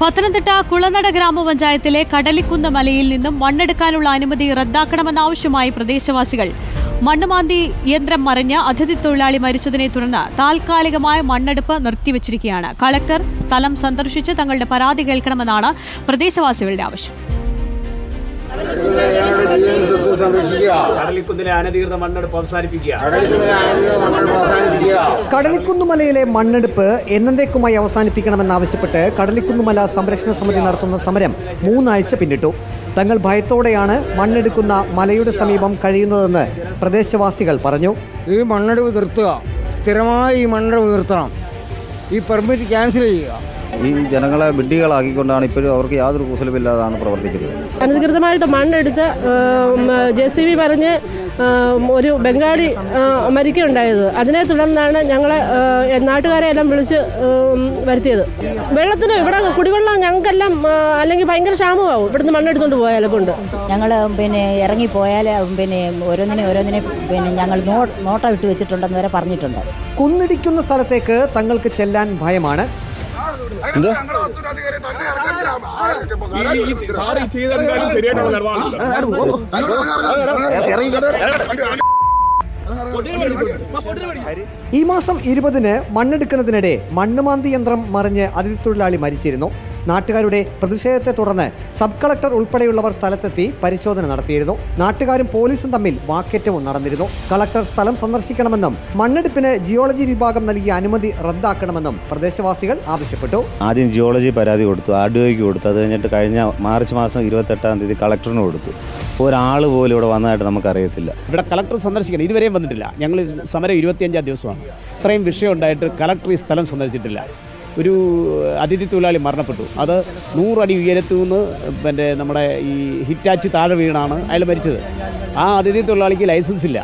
പത്തനംതിട്ട കുളനട ഗ്രാമപഞ്ചായത്തിലെ കടലിക്കുന്ന് മലയിൽ നിന്നും മണ്ണെടുക്കാനുള്ള അനുമതി റദ്ദാക്കണമെന്നാവശ്യമായി പ്രദേശവാസികൾ. മണ്ണുമാന്തി യന്ത്രം മറിഞ്ഞ് അതിഥി തൊഴിലാളി മരിച്ചതിനെ തുടർന്ന് താൽക്കാലികമായ മണ്ണെടുപ്പ് നിർത്തിവച്ചിരിക്കുകയാണ്. കളക്ടർ സ്ഥലം സന്ദർശിച്ച് തങ്ങളുടെ പരാതി കേൾക്കണമെന്നാണ് പ്രദേശവാസികളുടെ ആവശ്യം. സംരക്ഷിക്കുക കടലിക്കുന്നിലെ അനധികൃത മണ്ണെടുപ്പ് അവസാനിപ്പിക്കുക. കടലിക്കുന്നുമലയിലെ മണ്ണെടുപ്പ് എന്നേക്കുമായി അവസാനിപ്പിക്കണമെന്നാവശ്യപ്പെട്ട് കടലിക്കുന്നുമല സംരക്ഷണ സമിതി നടത്തുന്ന സമരം മൂന്നാഴ്ച പിന്നിട്ടു. തങ്ങൾ ഭയത്തോടെയാണ് മണ്ണെടുക്കുന്ന മലയുടെ സമീപം കഴിയുന്നതെന്ന് പ്രദേശവാസികൾ പറഞ്ഞു. ഈ മണ്ണെടുപ്പ് നിർത്തുക. സ്ഥിരമായി ഈ മണ്ണെടുപ്പ് നിർത്തണം. ഈ പെർമിറ്റ് ക്യാൻസൽ ചെയ്യുക. ഈ ജനങ്ങളെ വിഡ്ഢികളാക്കിക്കൊണ്ടാണ് ഇപ്പോഴും അവർക്ക് യാതൊരു കുശലമില്ലാതാണ് പ്രവർത്തിക്കുന്നത് അനധികൃതമായിട്ട് മണ്ണെടുത്ത് ജെ സി ബി പറഞ്ഞ് ഒരു ബംഗാളി മരിക്കുകയുണ്ടായത് അതിനെ തുടർന്നാണ് ഞങ്ങളെ നാട്ടുകാരെ എല്ലാം വിളിച്ച് വരുത്തിയത്. വെള്ളത്തിന് ഇവിടെ കുടിവെള്ളം ഞങ്ങൾക്കെല്ലാം അല്ലെങ്കിൽ ഭയങ്കര ക്ഷാമമാവും. ഇവിടുന്ന് മണ്ണെടുത്തുകൊണ്ട് പോയാലും കൊണ്ട് ഞങ്ങൾ പിന്നെ ഇറങ്ങി ഇറങ്ങിപ്പോയാൽ പിന്നെ ഓരോന്നിനെ ഓരോന്നിനെ പിന്നെ ഞങ്ങൾ നോട്ടം ഇട്ട് വെച്ചിട്ടുണ്ടെന്ന് വരെ പറഞ്ഞിട്ടുണ്ട്. കുന്നിടിക്കുന്ന സ്ഥലത്തേക്ക് തങ്ങൾക്ക് ചെല്ലാൻ ഭയമാണ്. ഈ മാസം ഇരുപതിന് മണ്ണെടുക്കുന്നതിനിടെ മണ്ണുമാന്തി യന്ത്രം മറിഞ്ഞ് അതിഥി തൊഴിലാളി മരിച്ചിരുന്നു നാട്ടുകാരുടെ പ്രതിഷേധത്തെ തുടർന്ന് സബ് കളക്ടർ ഉൾപ്പെടെയുള്ളവർ സ്ഥലത്തെത്തി പരിശോധന നടത്തിയിരുന്നു. നാട്ടുകാരും പോലീസും തമ്മിൽ വാക്കേറ്റവും നടന്നിരുന്നു. കളക്ടർ സ്ഥലം സന്ദർശിക്കണമെന്നും മണ്ണെടുപ്പിന് ജിയോളജി വിഭാഗം നൽകിയ അനുമതി റദ്ദാക്കണമെന്നും പ്രദേശവാസികൾ ആവശ്യപ്പെട്ടു. ആദ്യം ജിയോളജി പരാതി കൊടുത്തു. ആർ ഡി ഒക്ക് കൊടുത്തു. അത് കഴിഞ്ഞിട്ട് കഴിഞ്ഞ മാർച്ച് മാസം ഇരുപത്തെട്ടാം തീയതി കളക്ടറിന് കൊടുത്തു. ഒരാൾ പോലും ഇവിടെ വന്നതായിട്ട് നമുക്കറിയത്തില്ല. ഇവിടെ കളക്ടർ സന്ദർശിക്കണം. ഇതുവരെയും വന്നിട്ടില്ല. ഞങ്ങൾ സമരം ഇരുപത്തിയഞ്ചാം ദിവസമാണ്. ഇത്രയും വിഷയം ഉണ്ടായിട്ട് കളക്ടർ ഈ സ്ഥലം സന്ദർശിച്ചിട്ടില്ല. ഒരു അതിഥി തൊഴിലാളി മരണപ്പെട്ടു. അത് നൂറടി ഉയരത്തു നിന്ന് പിന്നെ നമ്മുടെ ഈ ഹിറ്റാച്ച് താഴെ വീണാണ് അയാൾ മരിച്ചത്. ആ അതിഥി തൊഴിലാളിക്ക് ലൈസൻസ് ഇല്ല.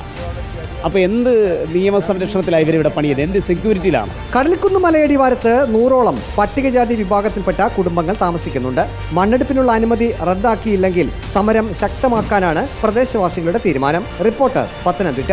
അപ്പോൾ എന്ത് നിയമ സംരക്ഷണത്തിലാണ് ഇവരിവിടെ പണിയത് എന്ത് സെക്യൂരിറ്റിയിലാണ് കടലിക്കുന്ന് മലയടിവാരത്ത് നൂറോളം പട്ടികജാതി വിഭാഗത്തിൽപ്പെട്ട കുടുംബങ്ങൾ താമസിക്കുന്നുണ്ട്. മണ്ണെടുപ്പിനുള്ള അനുമതി റദ്ദാക്കിയില്ലെങ്കിൽ സമരം ശക്തമാക്കാനാണ് പ്രദേശവാസികളുടെ തീരുമാനം. റിപ്പോർട്ടർ പത്തനംതിട്ട.